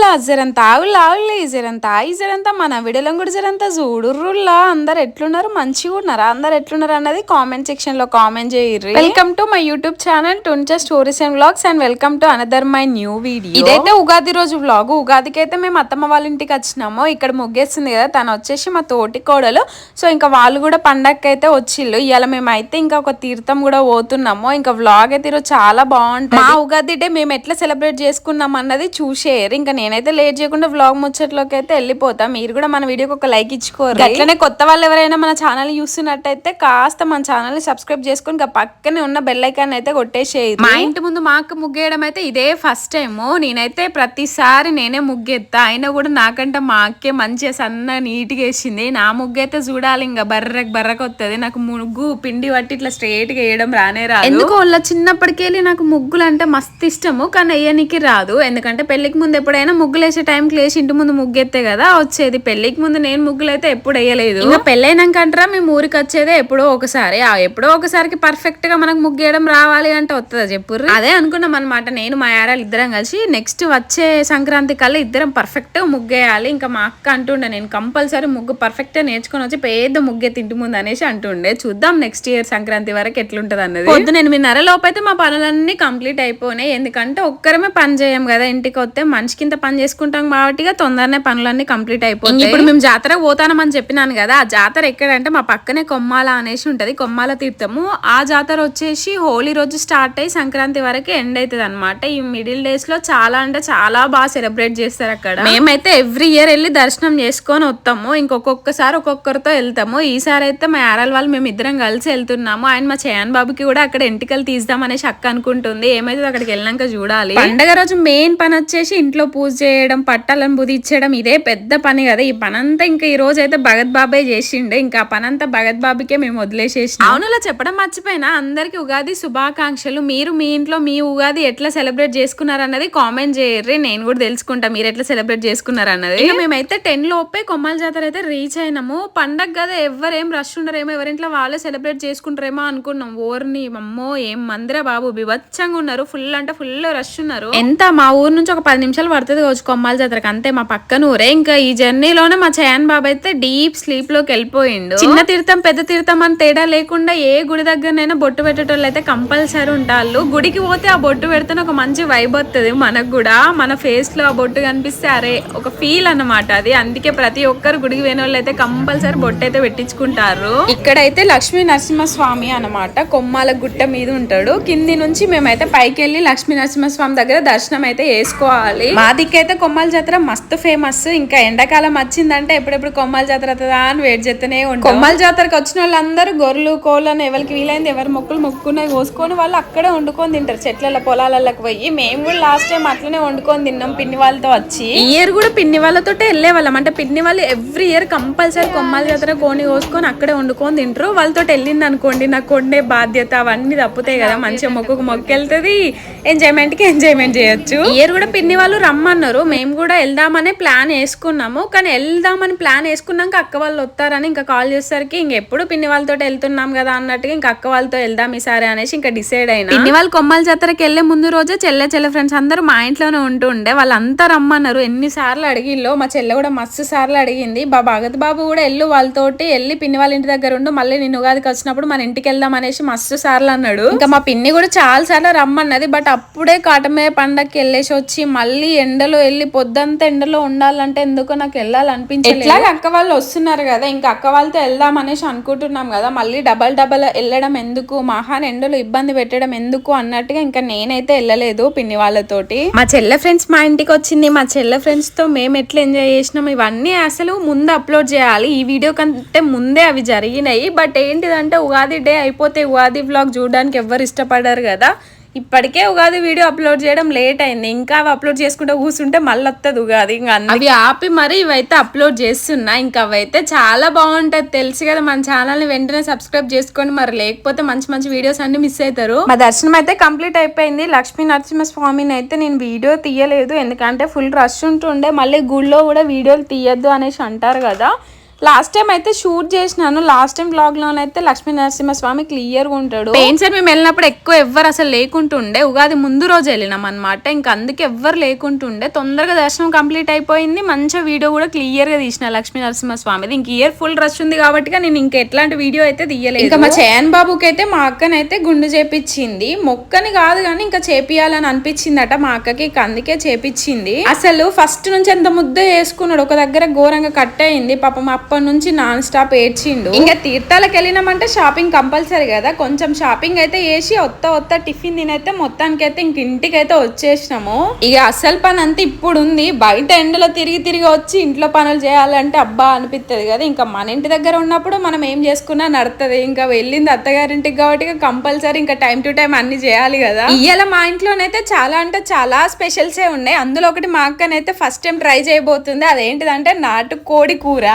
ఆగుల్లా జరంత ఆగుల్లా ఈ జరంత ఆగి జరంత మన విడలం కూడా జరంత చూడుర్రుల్లా అందరు ఎట్లున్నారు? మంచిగా ఉన్నారా? అందరు ఎట్లున్నారు అన్నది కామెంట్ సెక్షన్లో comment చేయర్రి. Welcome to my YouTube channel టుంచా stories and vlogs and welcome to another my new video. ఇదైతే ఉగాది రోజు వ్లాగ్. ఉగాదికి అయితే మేము అత్తమ్మ వాళ్ళ ఇంటికి వచ్చినాము. ఇక్కడ ముగ్గేస్తుంది కదా తను వచ్చేసి మా తోటి కోడలు. సో ఇంకా వాళ్ళు కూడా పండగకి అయితే వచ్చిళ్ళు. ఇవాళ మేము అయితే ఇంకా ఒక తీర్థం కూడా పోతున్నాము. ఇంకా వ్లాగ్ అయితే ఈరోజు చాలా బాగుంటుంది. మా ఉగాది డే మేము ఎట్లా సెలబ్రేట్ చేసుకున్నాం అన్నది చూసేయరు ఇంకా నేనైతే లేట్ చేయకుండా వ్లాగ్ ముచ్చట్లోకి అయితే వెళ్ళిపోతా. మీరు కూడా మన వీడియోకి ఒక లైక్ ఇచ్చుకోరు అట్లనే కొత్త వాళ్ళు ఎవరైనా మన ఛానల్ చూస్తున్నట్టయితే కాస్త మన ఛానల్ని సబ్స్క్రైబ్ చేసుకొని పక్కనే ఉన్న బెల్ ఐకాన్ అయితే కొట్టేసేది మా ఇంటి ముందు మా అక్క ముగ్గేయడం అయితే ఇదే ఫస్ట్ టైం నేనైతే ప్రతిసారి నేనే ముగ్గెత్తా. అయినా కూడా నాకంటే మా అక్కే మంచిగా సన్న నీట్గా వేసింది. నా ముగ్గు అయితే చూడాలి ఇంకా బర్రకు బర్రకు వస్తుంది నాకు ముగ్గు పిండి పట్టి ఇట్లా స్ట్రేట్గా వేయడం రానే రాదు. ఎందుకు వాళ్ళ చిన్నప్పటికెళ్ళి నాకు ముగ్గులు అంటే మస్తు ఇష్టము కానీ వేయనికి రాదు. ఎందుకంటే పెళ్ళికి ముందు ఎప్పుడైనా ముగ్గులు వేసే టైంకి లేచి ఇంటి ముందు ముగ్గెత్తే కదా వచ్చేది. పెళ్ళికి ముందు నేను ముగ్గులు అయితే ఎప్పుడు వేయలేదు. ఇంకా పెళ్ళైనాక అంటారా మేము ఊరికి వచ్చేదే ఎప్పుడో ఒకసారి. ఆ ఎప్పుడో ఒకసారికి పర్ఫెక్ట్గా మనకు ముగ్గేయడం రావాలి అంటే వస్తుందా చెప్పుర్రి? అదే అనుకున్నాం అనమాట నేను మా యారాలు ఇద్దరం కలిసి నెక్స్ట్ వచ్చే సంక్రాంతి కల్లా ఇద్దరం పర్ఫెక్ట్గా ముగ్గేయాలి. ఇంకా మా అక్క అంటుండే నేను కంపల్సరీ ముగ్గు పర్ఫెక్ట్గా నేర్చుకొని వచ్చి పెద్ద ముగ్గే తింటి ముందు అనేసి అంటుండే. చూద్దాం నెక్స్ట్ ఇయర్ సంక్రాంతి వరకు ఎట్లుంటది అన్నది. పొద్దున ఎనిమిదిన్నర లోపు అయితే మా పనులన్నీ కంప్లీట్ అయిపోయినాయి. ఎందుకంటే ఒక్కరమే పని చేయం కదా ఇంటికి వస్తే మనిషికి ఇంత పని చేసుకుంటాం కాబట్టి తొందరనే పనులన్నీ కంప్లీట్ అయిపోయి ఇప్పుడు మేము జాతర పోతానమని చెప్పినాను కదా ఆ జాతర ఎక్కడంటే మా పక్కనే కొమ్మాల అనేసి ఉంటది కొమ్మాల తీర్థము. ఆ జాతర వచ్చేసి హోలీ రోజు స్టార్ట్ అయ్యి సంక్రాంతి వరకు ఎండ్ అవుతుంది అనమాట ఈ మిడిల్ డేస్లో చాలా అంటే చాలా బాగా సెలబ్రేట్ చేస్తారు అక్కడ. మేమైతే ఎవ్రీ ఇయర్ వెళ్ళి దర్శనం చేసుకొని వస్తాము. ఇంకొకొక్కసారి ఒక్కొక్కరితో వెళ్తాము. ఈసారి అయితే మా యారాల వాళ్ళు మేము ఇద్దరం కలిసి వెళ్తున్నాము. ఆయన మా చయాన్ బాబుకి కూడా అక్కడ ఎంటికలు తీద్దాం అనేసి అక్క అనుకుంటుంది. ఏమైతే అక్కడికి వెళ్ళినాక చూడాలి. పండగ రోజు మెయిన్ పని వచ్చేసి ఇంట్లో పూజ చేయడం పట్టాలను బుదిచ్చడం ఇదే పెద్ద పని కదా. ఈ పనంతా ఇంకా ఈ రోజు అయితే భగత్ బాబాయ్ చేసిండే. ఇంకా ఆ పనంతా భగత్ బాబుకే మేము వదిలేసేసి అవునులా చెప్పడం మర్చిపోయినా అందరికి ఉగాది శుభాకాంక్షలు. మీరు మీ ఇంట్లో మీ ఉగాది ఎట్లా సెలబ్రేట్ చేసుకున్నారు అన్నది కామెంట్ చేయర్రి. నేను కూడా తెలుసుకుంటా మీరు ఎట్లా సెలబ్రేట్ చేసుకున్నారు అన్నది ఇక మేమైతే టెన్ లోపే కొమ్మల జాతర అయితే రీచ్ అయినాము. పండగ కదా ఎవరేం రష్ ఉండరేమో ఎవరింట్లో వాళ్ళే సెలబ్రేట్ చేసుకుంటారేమో అనుకున్నాం. ఓర్ని అమ్మో ఏం మందిర బాబు. బిభత్సంగా ఉన్నారు. ఫుల్ అంటే ఫుల్ రష్ ఉన్నారు. ఎంత మా ఊరు నుంచి ఒక పది నిమిషాలు పడుతుంది కావచ్చు కొమ్మాల జాతరకు. అంతే మా పక్కన ఊరే. ఇంకా ఈ జర్నీలోనే మా చయాన్ బాబు అయితే డీప్ స్లీప్లోకి వెళ్ళిపోయిండు. చిన్న తీర్థం పెద్ద తీర్థం అని తేడా లేకుండా ఏ గుడి దగ్గరనైనా బొట్టు పెట్టేటోళ్ళు అయితే కంపల్సరీ ఉంటారు. గుడికి పోతే ఆ బొట్టు పెడితేనే ఒక మంచి వైబ్ వస్తుంది మనకు కూడా. మన ఫేస్లో ఆ బొట్టు కనిపిస్తే అరే ఒక ఫీల్ అన్నమాట అది. అందుకే ప్రతి ఒక్కరు గుడికి పోయిన వాళ్ళు అయితే కంపల్సరీ బొట్టు అయితే పెట్టించుకుంటారు. ఇక్కడైతే లక్ష్మీ నరసింహస్వామి అన్నమాట. కొమ్మాల గుట్ట మీద ఉంటాడు. కింది నుంచి మేమైతే పైకి వెళ్ళి లక్ష్మీ నరసింహస్వామి దగ్గర దర్శనం అయితే వేసుకోవాలి మా దిక్కైతే కొమ్మాల జాతర మస్తు ఫేమస్. ఇంకా ఎండాకాలం వచ్చిందంటే ఎప్పుడెప్పుడు కొమ్మాల జాతర అవుతుందా అని వెయిట్ చేస్తూనే ఉంటాం. కొమ్మాల జాతరకు వచ్చిన వాళ్ళందరూ గొర్రెలు కోళ్ళని ఎవరికి వీలైంది ఎవరు మొక్కులు మొక్కుకున్నవి కోసుకొని వాళ్ళు అక్కడే వండుకొని తింటారు. చెట్ల పొలాలకు పోయి మేము కూడా లాస్ట్ టైం అట్లనే వండుకొని తిన్నాం పిన్ని వాళ్ళతో వచ్చి. ఇయర్ కూడా పిన్ని వాళ్ళతో వెళ్ళే వాళ్ళం. అంటే పిన్ని వాళ్ళు ఎవ్రీ ఇయర్ కంపల్సరీ కొమ్మాల జాతర కోని కోసుకొని అక్కడే వండుకొని తింటారు. వాళ్ళతో వెళ్ళింది అనుకోండి నాకు కొండే బాధ్యత అవన్నీ తప్పుతాయి కదా. మంచిగా మొక్కుకు మొక్కెళ్తుంది. ఎంజాయ్మెంట్కి ఎంజాయ్మెంట్ చేయొచ్చు. ఇయర్ కూడా పిన్ని వాళ్ళు రమ్మన్నారు. మేము కూడా వెళ్దామనే ప్లాన్ వేసుకున్నాము. కానీ వెళ్దామని ప్లాన్ వేసుకున్నాక అక్క వాళ్ళు వస్తారని ఇంకా కాల్ చేసేసరికి ఇంకెప్పుడు పిన్ని వాళ్ళతో వెళ్తున్నాం కదా అన్నట్టుగా ఇంకా అక్క వాళ్ళతో వెళ్దాం ఈసారి అనేసి ఇంకా డిసైడ్ అయినా. పిన్ని వాళ్ళు కొమ్మల జాతరకి వెళ్ళే ముందు రోజే చెల్లె చెల్లె ఫ్రెండ్స్ అందరూ మా ఇంట్లోనే ఉంటుండే వాళ్ళంతా రమ్మన్నారు. ఎన్నిసార్లు అడిగిల్లో మా చెల్లె కూడా మస్తు సార్లు అడిగింది. బా భగత్ బాబు కూడా వెళ్ళు వాళ్ళతోటి వెళ్ళి పిన్ని వాళ్ళ ఇంటి దగ్గర ఉండు. మళ్ళీ నేను ఉగాదికి వచ్చినప్పుడు మన ఇంటికి వెళ్దాం అనేసి మస్తు సార్లు అన్నాడు. ఇంకా మా పిన్ని కూడా చాలా సార్లు రమ్మన్నది. బట్ అప్పుడే కాటమే పండగకి వెళ్ళేసి వచ్చి మళ్ళీ ఎండలు వెళ్ళి పొద్దంతా ఎండలో ఉండాలంటే ఎందుకో నాకు వెళ్ళాలనిపించలేదు. ఎట్లాగ అక్క వాళ్ళు వస్తున్నారు కదా ఇంకా అక్క వాళ్ళతో వెళ్దాం అనేసి అనుకుంటున్నాం కదా మళ్ళీ డబల్ డబల్ వెళ్ళడం ఎందుకు మహాన్ ఎండలో ఇబ్బంది పెట్టడం ఎందుకు అన్నట్టుగా ఇంకా నేనైతే వెళ్ళలేదు పిన్ని వాళ్ళతోటి. మా చెల్లె ఫ్రెండ్స్ మా ఇంటికి వచ్చింది మా చెల్లె ఫ్రెండ్స్తో మేము ఎట్లా ఎంజాయ్ చేసినాం ఇవన్నీ అసలు ముందు అప్లోడ్ చేయాలి. ఈ వీడియో కంటే ముందే అవి జరిగినాయి. బట్ ఏంటిదంటే ఉగాది డే అయిపోతే ఉగాది వ్లాగ్ చూడడానికి ఎవరు ఇష్టపడరు కదా. ఇప్పటికే ఉగాది వీడియో అప్లోడ్ చేయడం లేట్ అయింది. ఇంకా అవి అప్లోడ్ చేసుకుంటే కూర్చుంటే మళ్ళీ వస్తుంది ఉగాది. ఇంకా అవి ఆపి మరి ఇవైతే అప్లోడ్ చేస్తున్నా. ఇంకా అవైతే చాలా బాగుంటది. తెలుసు కదా మన ఛానల్ని వెంటనే సబ్స్క్రైబ్ చేసుకొని మరి లేకపోతే మంచి మంచి వీడియోస్ అన్ని మిస్ అవుతారు మా దర్శనం అయితే కంప్లీట్ అయిపోయింది. లక్ష్మీ నరసింహ స్వామిని అయితే నేను వీడియో తీయలేదు. ఎందుకంటే ఫుల్ రష్ ఉంటుండే. మళ్ళీ గుళ్ళో కూడా వీడియోలు తీయద్దు అనేసి అంటారు కదా. లాస్ట్ టైం అయితే షూట్ చేసినాను. లాస్ట్ టైం బ్లాగ్లో అయితే లక్ష్మీ నరసింహస్వామి క్లియర్గా ఉంటాడు. పెయిన్సర్ మేము వెళ్ళినప్పుడు ఎక్కువ ఎవ్వరు అసలు లేకుంటుండే ఉగాది ముందు రోజు వెళ్ళినాం అనమాట ఇంకా అందుకే ఎవ్వరు లేకుంటుండే తొందరగా దర్శనం కంప్లీట్ అయిపోయింది. మంచిగా వీడియో కూడా క్లియర్గా తీసిన లక్ష్మీ నరసింహస్వామిది. ఇంక ఇయర్ ఫుల్ రష్ ఉంది కాబట్టి నేను ఇంకా ఎట్లాంటి వీడియో అయితే తీయలేదు. ఇంకా మా చయన్ బాబుకి అయితే మా అక్కనైతే గుండు చేపించింది మొక్కని కాదు కానీ ఇంకా చేపియాలని అనిపించిందట మా అక్కకి. ఇక అందుకే చేపించింది అసలు ఫస్ట్ నుంచి ఎంత ముద్ద వేసుకున్నాడు ఒక దగ్గర ఘోరంగా కట్ అయింది. పాపం అప్పటి నుంచి నాన్ స్టాప్ ఏడ్చిండు. ఇంకా తీర్థాలకు వెళ్ళినామంటే షాపింగ్ కంపల్సరీ కదా. కొంచెం షాపింగ్ అయితే వేసి ఒత్త ఒత్త టిఫిన్ తినైతే మొత్తానికి అయితే ఇంక ఇంటికి అయితే వచ్చేసినాము. ఇక అసలు పని అంతా ఇప్పుడు ఉంది బయట ఎండలో తిరిగి తిరిగి వచ్చి ఇంట్లో పనులు చేయాలంటే అబ్బా అనిపిస్తుంది కదా. ఇంకా మన ఇంటి దగ్గర ఉన్నప్పుడు మనం ఏం చేసుకున్నా నడుతుంది ఇంకా వెళ్ళింది అత్తగారింటికి కాబట్టి కంపల్సరీ ఇంకా టైం టు టైం అన్ని చేయాలి కదా. ఇవాళ మా ఇంట్లోనైతే చాలా అంటే చాలా స్పెషల్సే ఉన్నాయి. అందులో ఒకటి మా అక్కనైతే ఫస్ట్ టైం ట్రై చేయబోతుంది. అదేంటిదంటే నాటు కోడి కూర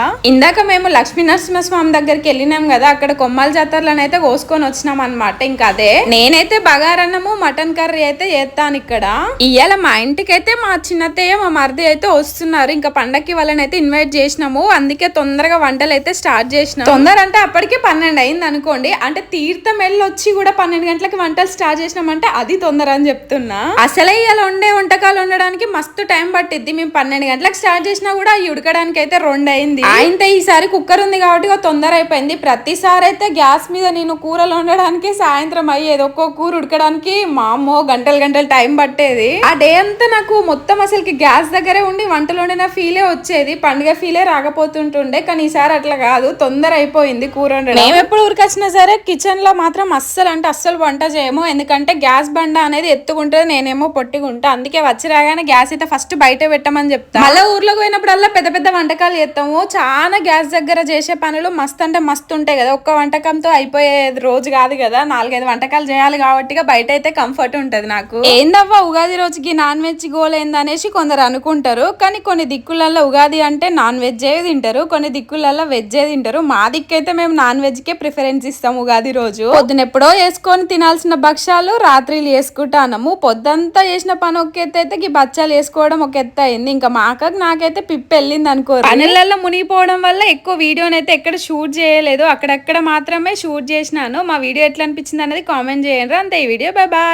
ఇందాక మేము లక్ష్మీ నరసింహస్వామి దగ్గరికి వెళ్ళినాం కదా అక్కడ కొమ్మల జాతరలను అయితే కోసుకొని వచ్చినాం అనమాట ఇంకా అదే నేనైతే బగారన్నము మటన్ కర్రీ అయితే చేస్తాను ఇక్కడ. ఇవాళ మా ఇంటికి అయితే మా చిన్నతయ్య మా మరిది అయితే వస్తున్నారు. ఇంకా పండక్కి వాళ్ళని అయితే ఇన్వైట్ చేసినాము. అందుకే తొందరగా వంటలు అయితే స్టార్ట్ చేసినాం తొందర అంటే అప్పటికే పన్నెండు అయింది అనుకోండి. అంటే తీర్థం వెళ్ళి వచ్చి కూడా పన్నెండు గంటలకి వంటలు స్టార్ట్ చేసినామంటే అది తొందర అని చెప్తున్నా. అసలే ఇవాళ ఉండే వంటకాలు ఉండడానికి మస్తు టైం పట్టిద్ది. మేము పన్నెండు గంటలకు స్టార్ట్ చేసినా కూడా అవి ఉడకడానికి అయితే రెండు అయింది. ఆయనతో ఈసారి కుక్కర్ ఉంది కాబట్టి తొందర అయిపోయింది. ప్రతిసారి అయితే గ్యాస్ మీద నేను కూరలు వండడానికి సాయంత్రం అయ్యేది ఒక్కో కూర ఉడకడానికి మా అమ్మో గంటలు గంటలు టైం పట్టేది. ఆ డే అంతా నాకు మొత్తం అసలుకి గ్యాస్ దగ్గరే ఉండి వంటలు వండిన ఫీలే వచ్చేది. పండుగ ఫీలే రాకపోతుంటుండే. కానీ ఈసారి అట్లా కాదు. తొందర అయిపోయింది కూర వండడం. మేము ఎప్పుడు ఊరికొచ్చినా సరే కిచెన్లో మాత్రం అస్సలు అంటే అస్సలు వంట చేయము. ఎందుకంటే గ్యాస్ బండ అనేది ఎత్తుకుంటుంది నేనేమో పొట్టిగుంటా అందుకే వచ్చి రాగానే గ్యాస్ అయితే ఫస్ట్ బయట పెట్టమని చెప్తా. మళ్ళీ ఊర్లోకి పోయినప్పుడల్లా పెద్ద పెద్ద వంటకాలు చేస్తాము. చాలా గ్యాస్ దగ్గర చేసే పనులు మస్తు అంటే మస్తు ఉంటాయి కదా. ఒక్క వంటకంతో అయిపోయేది రోజు కాదు కదా. నాలుగైదు వంటకాలు చేయాలి కాబట్టి బయట అయితే కంఫర్ట్ ఉంటది నాకు. ఏందవ్వా ఉగాది రోజుకి నాన్ వెజ్ గోలేంది అనేసి కొందరు అనుకుంటారు. కానీ కొన్ని దిక్కులలో ఉగాది అంటే నాన్ వెజ్ తింటారు. కొన్ని దిక్కులలో వెజ్ తింటారు. మా దిక్కైతే మేము నాన్ వెజ్ కే ప్రిఫరెన్స్ ఇస్తాం ఉగాది రోజు. పొద్దున ఎప్పుడో వేసుకొని తినాల్సిన భక్ష్యాలు రాత్రిలు వేసుకుంటాము పొద్దంతా చేసిన పని ఒక ఎత్తు అయితే ఈ బచ్చాలు వేసుకోవడం ఒక ఎత్తు అయింది. ఇంకా మా అక్కకి నాకైతే పిప్పి వెళ్ళింది అనుకో పనులలో మునిగిపోవడం వల్ల ఎక్కువ వీడియోనైతే ఎక్కడ షూట్ చేయలేదు. అక్కడక్కడ మాత్రమే షూట్ చేసినాను. మా వీడియో ఎట్లా అనిపించింది అనేది కామెంట్ చేయండి. అంతే ఈ వీడియో. Bye bye